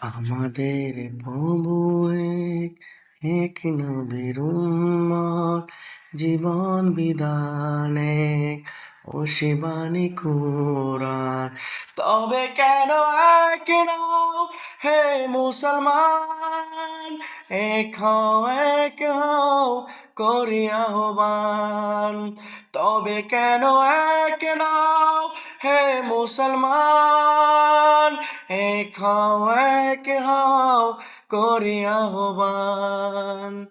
আমাদের প্রভু এক, নবীর উম্মত, জীবন বিধান ও শিবানী কুরআন তবে কেন এক হে মুসলমান? এক এক করি আহ্বান। তবে কেন এক নাও হে মুসলমান? এক হও এক হও করি আহ্বান।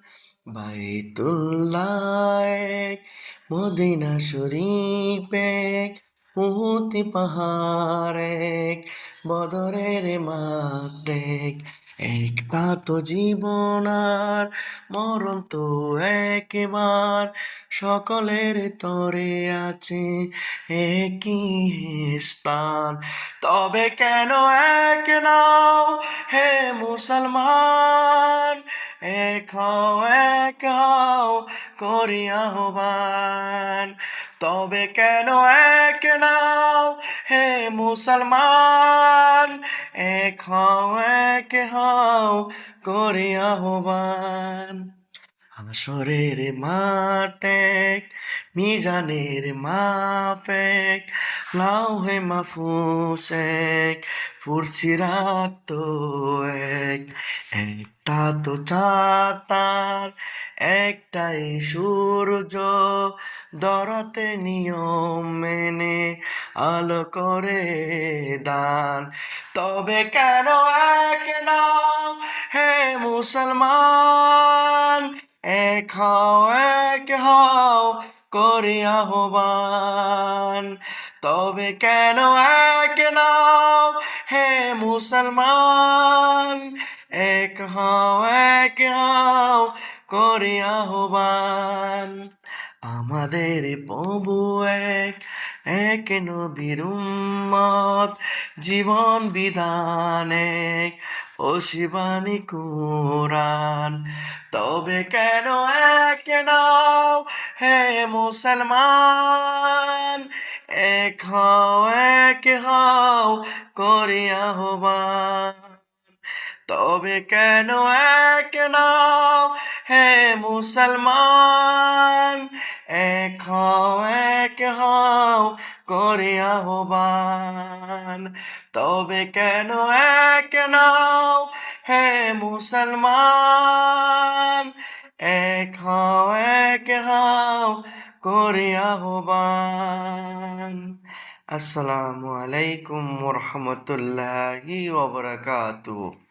বাইতুল্লাহ মদিনা শরীফ উহুতি পাহাড়, এক বদরের মাঠ, এক একটা তো জীবন আর মরণ তো একবার। সকলের তরে আছে একই স্থান। তবে কেন এক নাও হে মুসলমান? এক হও, এক করি আহ্বান। তবে কেন এক নাও হে মুসলমান? এক হও এক হও করি আহ্বান। হাসরের মাঠে, মিজানের মাফেক লাউহে মাফুস এক ফুরসিরাত তো এক। একটা তো চাতার, একটাই সূর্য দরতে নিয়ম মেনে আলো করে দান। তবে কেন এক নাও হে মুসলমান? এক হও এক হও করি আহ্বান। তবে কেন এক নাও হে মুসলমান? এক হও এক হও করি আহ্বান। আমাদের প্রভু এক এক নবীর উম্মত। জীবন বিধান ও শিবানী কুরআন। তবে কেন এক নাও হে মুসলমান? এক হও এক হও করি আহ্বান। তবে কেন এক নাও হে মুসলমান, এক হও এক হও করে আহ্বান। তবে কেন এক নাও হে মুসলমান, এক হও এক হও করে আহ্বান। আসসালামু আলাইকুম রহমতুল্লাহি ওবরাকাতুহ